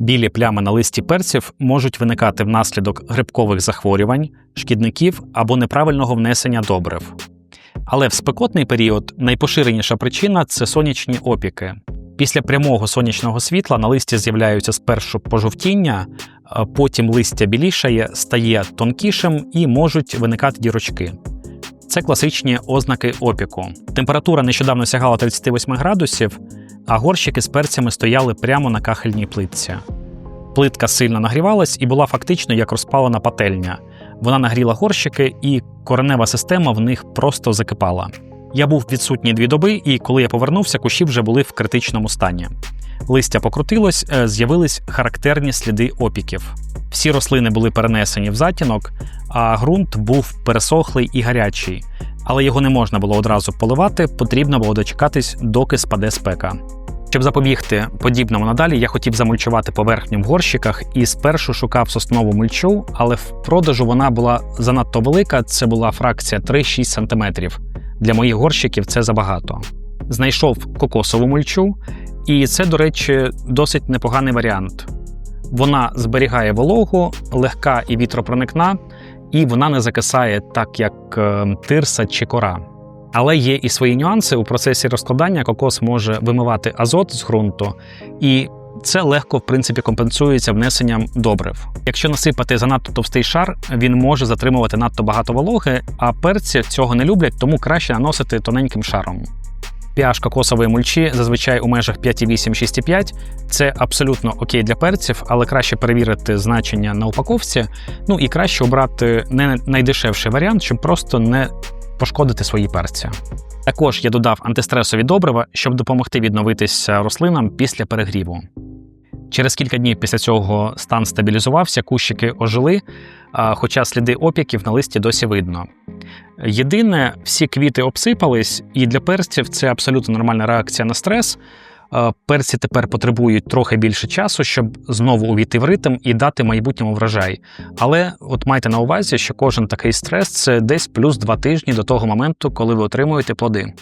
Білі плями на листі перців можуть виникати внаслідок грибкових захворювань, шкідників або неправильного внесення добрив. Але в спекотний період найпоширеніша причина це сонячні опіки. Після прямого сонячного світла на листі з'являються спершу пожовтіння, потім листя білішає, стає тонкішим і можуть виникати дірочки. Це класичні ознаки опіку. Температура нещодавно сягала 38 градусів, а горщики з перцями стояли прямо на кахельній плитці. Плитка сильно нагрівалась і була фактично як розпалена пательня. Вона нагріла горщики, і коренева система в них просто закипала. Я був відсутній дві доби, і коли я повернувся, кущі вже були в критичному стані. Листя покрутилось, е, з'явились характерні сліди опіків. Всі рослини були перенесені в затінок, а ґрунт був пересохлий і гарячий, але його не можна було одразу поливати, потрібно було дочекатись, доки спаде спека. Щоб запобігти подібному надалі, я хотів замульчувати поверхню в горщиках і спершу шукав соснову мульчу, але в продажу вона була занадто велика. Це була фракція 3-6 см. Для моїх горщиків це забагато. Знайшов кокосову мульчу, і це, до речі, досить непоганий варіант. Вона зберігає вологу, легка і вітропроникна, і вона не закисає так, як е, тирса чи кора. Але є і свої нюанси. У процесі розкладання кокос може вимивати азот з ґрунту, і це легко, в принципі, компенсується внесенням добрив. Якщо насипати занадто товстий шар, він може затримувати надто багато вологи, а перці цього не люблять, тому краще наносити тоненьким шаром. pH кокосової мульчі зазвичай у межах 5,8-6,5. Це абсолютно окей для перців, але краще перевірити значення на упаковці. Ну і краще обрати не найдешевший варіант, щоб просто не пошкодити свої перці. Також я додав антистресові добрива, щоб допомогти відновитися рослинам після перегріву. Через кілька днів після цього стан стабілізувався, кущики ожили, хоча сліди опіків на листі досі видно. Єдине, всі квіти обсипались, і для перців це абсолютно нормальна реакція на стрес. Перці тепер потребують трохи більше часу, щоб знову увійти в ритм і дати майбутньому врожай. Але от майте на увазі, що кожен такий стрес це десь плюс два тижні до того моменту, коли ви отримуєте плоди.